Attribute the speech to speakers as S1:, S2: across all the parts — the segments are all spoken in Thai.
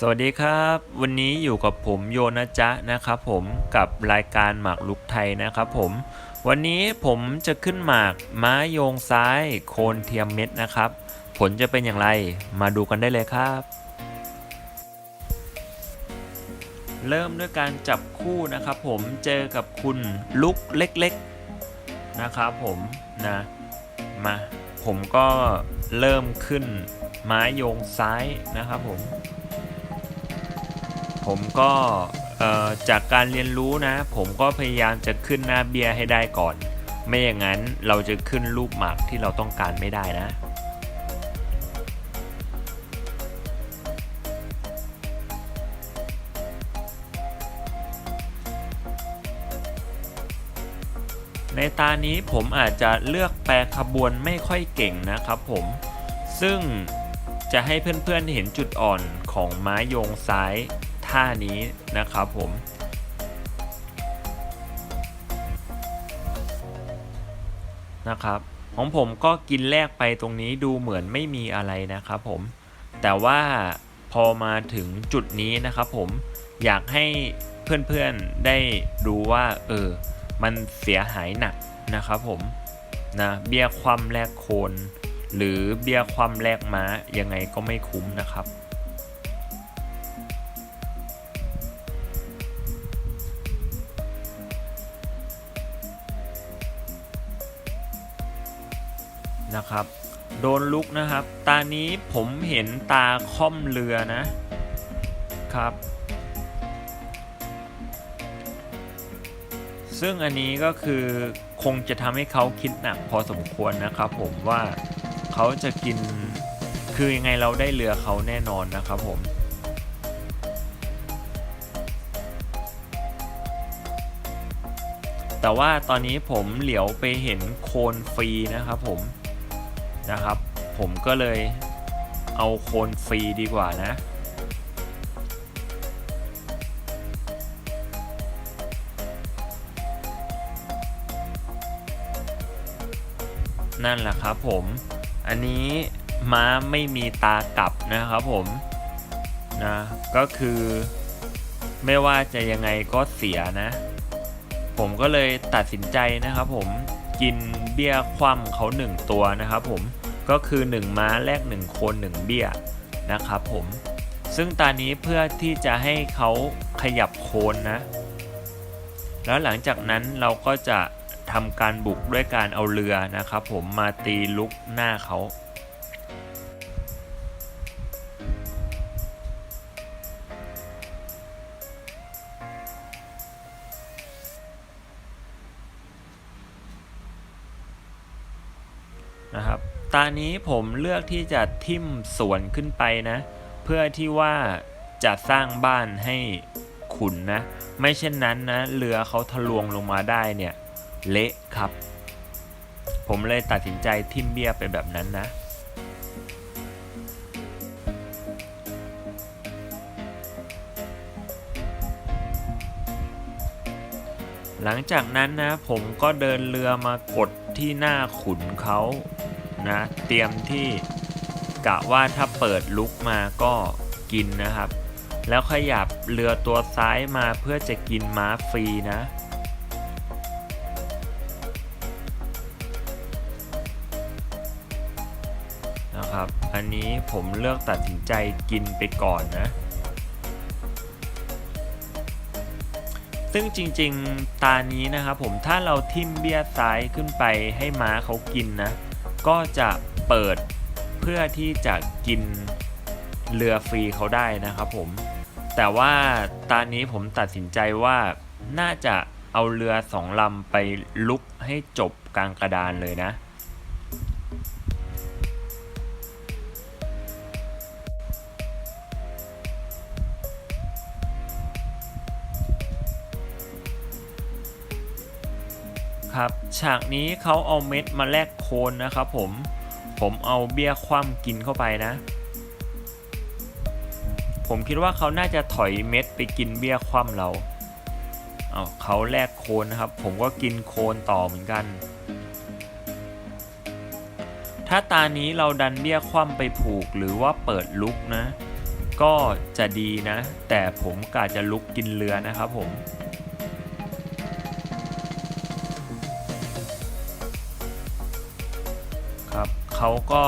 S1: สวัสดีครับ วันนี้อยู่กับผมโยนะจ๊ะนะครับผมกับรายการหมากลุกไทยนะครับผม วันนี้ผมจะขึ้นหมากม้าโยงซ้าย โคนเทียมเม็ดนะครับ ผลจะเป็นอย่างไรมาดูกันได้เลยครับ เริ่มด้วยการจับคู่นะครับผมเจอกับคุณลุกเล็กๆนะครับผมนะมาผมก็เริ่มขึ้นไม้โยงซ้ายนะครับผม ผมก็จากการเรียนรู้นะ ผมก็พยายามจะขึ้นหน้าเบียร์ให้ได้ก่อน ไม่อย่างนั้นเราจะขึ้นรูปหมากที่เราต้องการไม่ได้นะในตานี้ผมอาจจะเลือกแปลขบวนไม่ค่อยเก่งนะครับผม ซึ่งจะให้เพื่อนๆเห็นจุดอ่อนของไม้โยงซ้าย ท่านี้นะครับผมนะครับของผมก็กินแรกไปตรงนี้ดูเหมือนไม่มีอะไรนะครับผม แต่ว่าพอมาถึงจุดนี้นะครับผมอยากให้เพื่อนๆได้รู้ว่าเออมันเสียหายหนักนะครับผมนะเบี้ยความแลกโคน หรือเบี้ยความแลกม้ายังไงก็ไม่คุ้มนะครับ นะครับ โดนลุกนะครับ ตานี้ผมเห็นตาค่อมเรือนะครับ ซึ่งอันนี้ก็คือคงจะทำให้เขาคิดหนักพอสมควรนะครับ ผมว่าเขาจะกินคือยังไงเราได้เรือเขาแน่นอนนะครับผมแต่ว่าตอนนี้ผมเหลียวไปเห็นโคนฟรีนะครับผม นะครับ ผมก็เลยเอาโคนฟรีดีกว่านะ นั่นแหละครับผม อันนี้ม้าไม่มีตากลับนะครับผมนะก็คือไม่ว่าจะยังไงก็เสียนะ ผมก็เลยตัดสินใจนะครับผม กินเบี้ยคว่ำเขาหนึ่งตัวนะครับผมก็คือ 1 ม้าแลก1โคน 1 เบี้ยนะครับผมซึ่งตอนนี้เพื่อที่จะให้เขาขยับโคนนะ แล้วหลังจากนั้นเราก็จะทำการบุกด้วยการเอาเรือนะครับผมมาตีลุกหน้าเขา นะครับ ตานี้ผมเลือกที่จะทิ่มสวนขึ้นไปนะ เพื่อที่ว่าจะสร้างบ้านให้ขุนนะ ไม่เช่นนั้นนะเรือเขาทะลวงลงมาได้เนี่ยเละครับ ผมเลยตัดสินใจทิ่มเบี้ยไปแบบนั้นนะหลังจากนั้นนะผมก็เดินเรือมากดที่หน้าขุนเขา นะ เตรียมที่กะว่าถ้าเปิดลุกมาก็กินนะครับ แล้วขยับเรือตัวซ้ายมาเพื่อจะกินม้าฟรีนะนะครับ อันนี้ผมเลือกตัดสินใจกินไปก่อนนะ ซึ่งจริงๆ ตานี้นะครับผมถ้าเราทิ่มเบี้ยซ้ายขึ้นไปให้ม้าเขากินนะ ก็จะเปิดเพื่อที่จะกินเรือฟรีเขาได้นะครับผม แต่ว่าตานี้ผมตัดสินใจว่าน่าจะเอาเรือสองลำไปลุกให้จบกลางกระดานเลยนะ ครับ ฉากนี้เขาเอาเม็ดมาแลกโคนนะครับผม ผมเอาเบี้ยคว่ำกินเข้าไปนะ ผมคิดว่าเขาน่าจะถอยเม็ดไปกินเบี้ยคว่ำเรา เอาเขาแลกโคนนะครับ ผมก็กินโคนต่อเหมือนกัน ถ้าตานี้เราดันเบี้ยคว่ำไปผูกหรือว่าเปิดลุกนะ ก็จะดีนะ แต่ผมกะจะลุกกินเรือนะครับผม เขาก็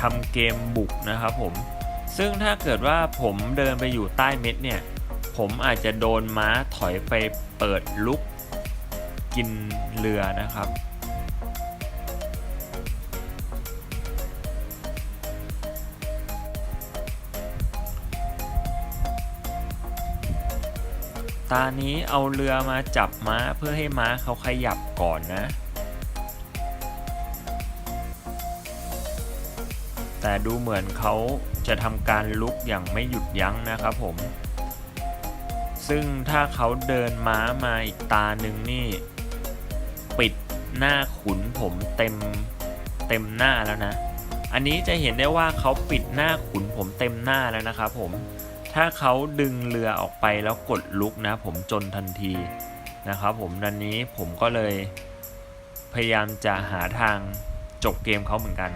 S1: ทำเกมบุกนะครับผม ซึ่งถ้าเกิดว่าผมเดินไปอยู่ใต้เม็ดเนี่ย ผมอาจจะโดนม้าถอยไปเปิดลุกกินเรือนะครับ ตานี้เอาเรือมาจับม้าเพื่อให้ม้าเขาขยับก่อนนะ แต่ดูเหมือนเขาจะทำการลุกอย่างไม่หยุดยั้งนะครับผม ซึ่งถ้าเขาเดินม้ามาอีกตาหนึ่งนี่ ปิดหน้าขุนผมเต็มเต็มหน้าแล้วนะ อันนี้จะเห็นได้ว่าเขาปิดหน้าขุนผมเต็มหน้าแล้วนะครับผม ถ้าเขาดึงเรือออกไปแล้วกดลุกนะ ผมจนทันทีนะครับผมดันนี้ผมก็เลยพยายามจะหาทางจบเกมเขาเหมือนกัน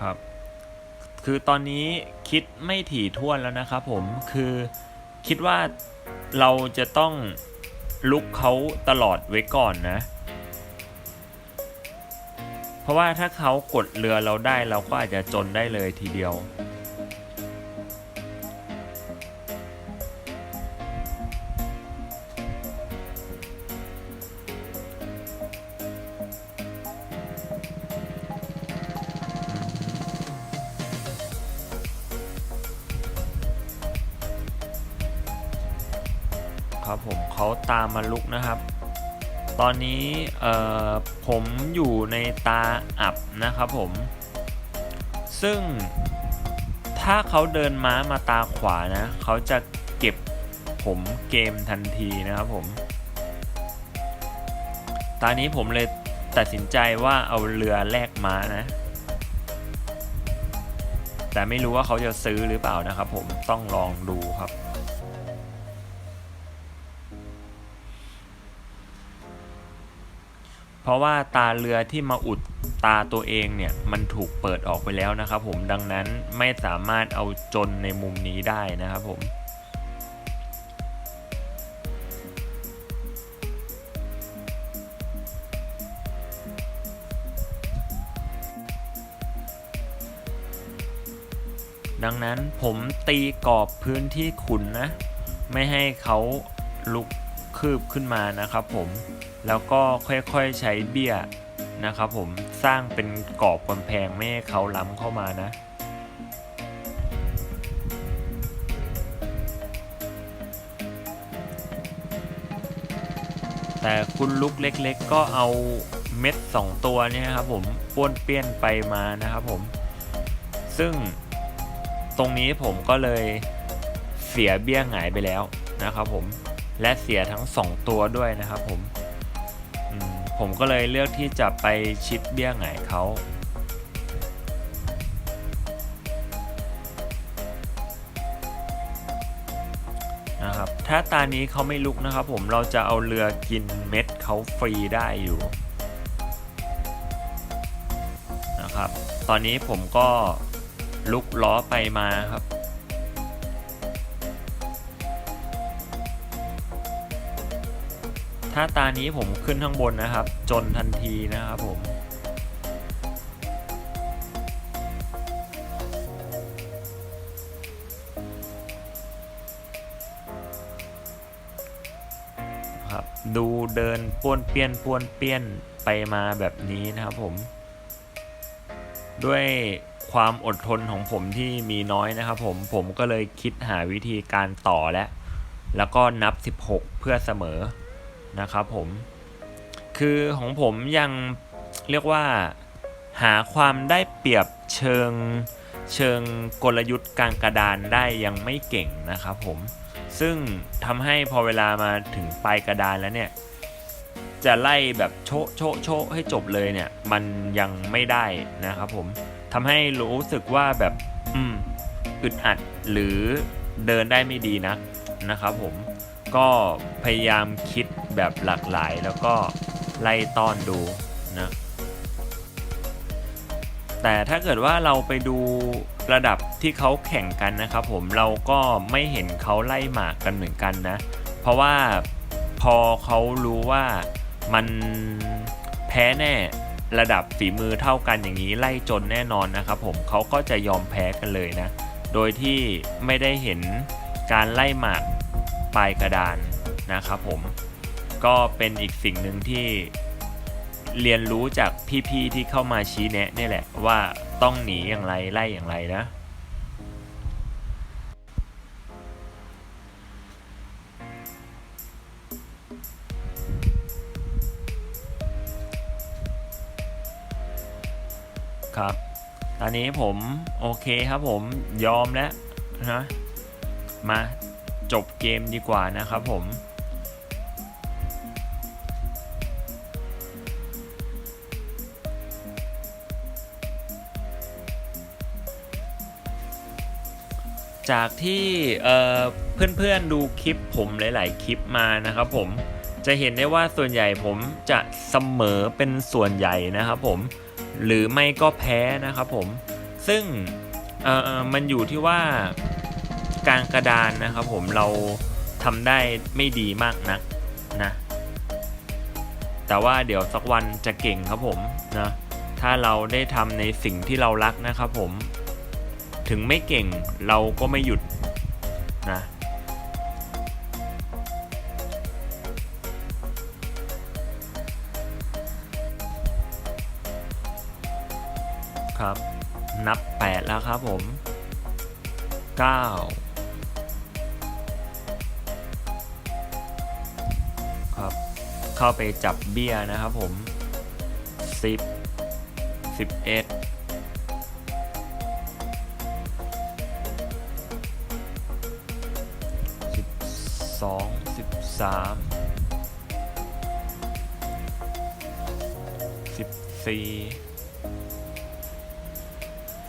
S1: ครับ คือตอนนี้คิดไม่ถี่ถ้วนแล้วนะครับผมคือคิดว่าเราจะต้องลุกเขาตลอดไว้ก่อนนะ เพราะว่าถ้าเขากดเรือเราได้เราก็อาจจะจนได้เลยทีเดียว ครับผมเขาตามมาลุกนะครับ ตอนนี้ผมอยู่ในตาอับนะครับผม ซึ่งถ้าเขาเดินม้ามาตาขวานะเขาจะเก็บผมเกมทันทีนะครับผมตอนนี้ผมเลยตัดสินใจว่าเอาเรือแลกม้านะ แต่ไม่รู้ว่าเขาจะซื้อหรือเปล่านะครับผมต้องลองดูครับ ราะว่าตาเรือที่มาอุดตาตัวเองเนี่ยมันถูกเปิดออกไปแล้วนะครับผมดังนั้นไม่สามารถเอาจนในมุมนี้ได้นะครับผมดังนั้นผมตีกรอบพื้นที่ขุนนะ ไม่ให้เขาลุกคืบขึ้นมานะครับผม แล้วก็ค่อยๆใช้เบี้ยนะครับผมสร้างเป็นกรอบกำแพงไม่ให้เขาล้ำเข้ามานะแต่คุณลุกเล็กๆ ก็เอาเม็ดสองตัวเนี่ยครับผมป้วนเปี้ยนไปมานะครับผม ซึ่งตรงนี้ผมก็เลยเสียเบี้ยหงายไปแล้วนะครับผม และเสียทั้ง 2 ตัวด้วยนะครับผม ผมก็เลยเลือกที่จะไปชิดเบี้ยหงายเขานะครับถ้าตานี้เขาไม่ลุกนะครับ ผมเราจะเอาเรือกินเม็ดเขาฟรีได้อยู่นะครับ ตอนนี้ผมก็ลุกล้อไปมาครับ ถ้าตานี้ผมขึ้นข้างบนนะครับ จนทันทีนะครับผมครับดูเดินป้วนเปี้ยนป้วนเปี้ยนไปมาแบบนี้นะครับผม ด้วยความอดทนของผมที่มีน้อยนะครับผมผมก็เลยคิดหาวิธีการต่อและ แล้วก็นับ 16 เพื่อเสมอ นะครับผม คือของผมยังเรียกว่าหาความได้เปรียบเชิงเชิงกลยุทธ์กางกระดานได้ยังไม่เก่งนะครับผม ซึ่งทำให้พอเวลามาถึงปลายกระดานแล้วเนี่ย จะไล่แบบโชะโชะโชะให้จบเลยเนี่ย มันยังไม่ได้นะครับผมทำให้รู้สึกว่าแบบอืมอึดอัดหรือเดินได้ไม่ดีนักนะครับผมก็พยายามคิด แบบหลากหลายแล้วก็ไล่ต้อนดูนะแต่ถ้าเกิดว่าเราไปดูระดับที่เขาแข่งกันนะครับผมเราก็ไม่เห็นเขาไล่หมากกันเหมือนกันนะ เพราะว่าพอเขารู้ว่ามันแพ้แน่ระดับฝีมือเท่ากันอย่างนี้ไล่จนแน่นอนนะครับผมเขาก็จะยอมแพ้กันเลยนะ โดยที่ไม่ได้เห็นการไล่หมากปลายกระดานนะครับผม ก็เป็นอีกสิ่งหนึ่งที่เรียนรู้จากพี่ๆที่เข้ามาชี้แนะนี่แหละว่าต้องหนีอย่างไรไล่อย่างไรนะครับ ตอนนี้ผมโอเคครับผมยอมแล้วนะ มาจบเกมดีกว่านะครับผม จากที่เพื่อนๆดูคลิปผมหลาย ๆ คลิปมานะครับผมจะเห็นได้ว่าส่วนใหญ่ผมจะเสมอเป็นส่วนใหญ่นะครับผมหรือไม่ก็แพ้นะครับผมซึ่งมันอยู่ที่ว่าการกระดานนะครับผมเราทำได้ไม่ดีมากนักนะแต่ว่าเดี๋ยวสักวันจะเก่งครับผมนะถ้าเราได้ทำในสิ่งที่เรารักนะครับผม ถึงไม่เก่งเราก็ไม่หยุดนะครับ นับ 8 แล้วครับผม 9 ครับ เข้าไปจับเบี้ยนะครับผม 10 11 13 14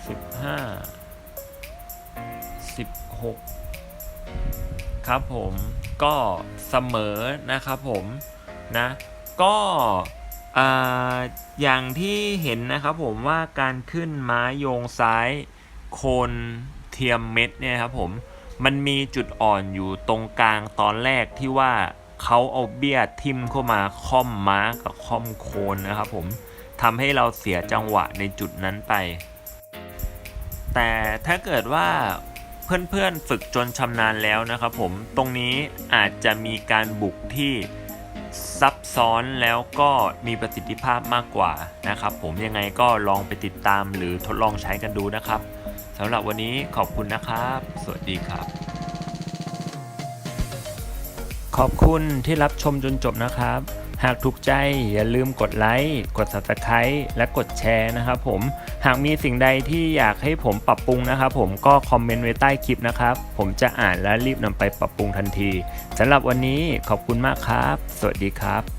S1: สิบห้าสิบหกครับผมก็เสมอนะครับผมนะก็ออย่างที่เห็นนะครับผมว่าการขึ้นม้าโยงซ้ายโคนเทียมเม็ดเนี่ยครับผม มันมีจุดอ่อนอยู่ตรงกลางตอนแรกที่ว่าเขาเอาเบี้ยทิมเข้ามาค่อมม้ากับค่อมโคนนะครับผมทำให้เราเสียจังหวะในจุดนั้นไป แต่ถ้าเกิดว่าเพื่อนๆฝึกจนชำนาญแล้วนะครับผมตรงนี้อาจจะมีการบุกที่ซับซ้อนแล้วก็มีประสิทธิภาพมากกว่านะครับผมยังไงก็ลองไปติดตามหรือทดลองใช้กันดูนะครับ สำหรับวันนี้ขอบคุณนะครับ สวัสดีครับ ขอบคุณที่รับชมจนจบนะครับ หากถูกใจอย่าลืมกดไลค์ กด subscribe และกดแชร์นะครับผม หากมีสิ่งใดที่อยากให้ผมปรับปรุงนะครับผมก็คอมเมนต์ไว้ใต้คลิปนะครับ ผมจะอ่านและรีบนำไปปรับปรุงทันทีสำหรับวันนี้ขอบคุณมากครับ สวัสดีครับ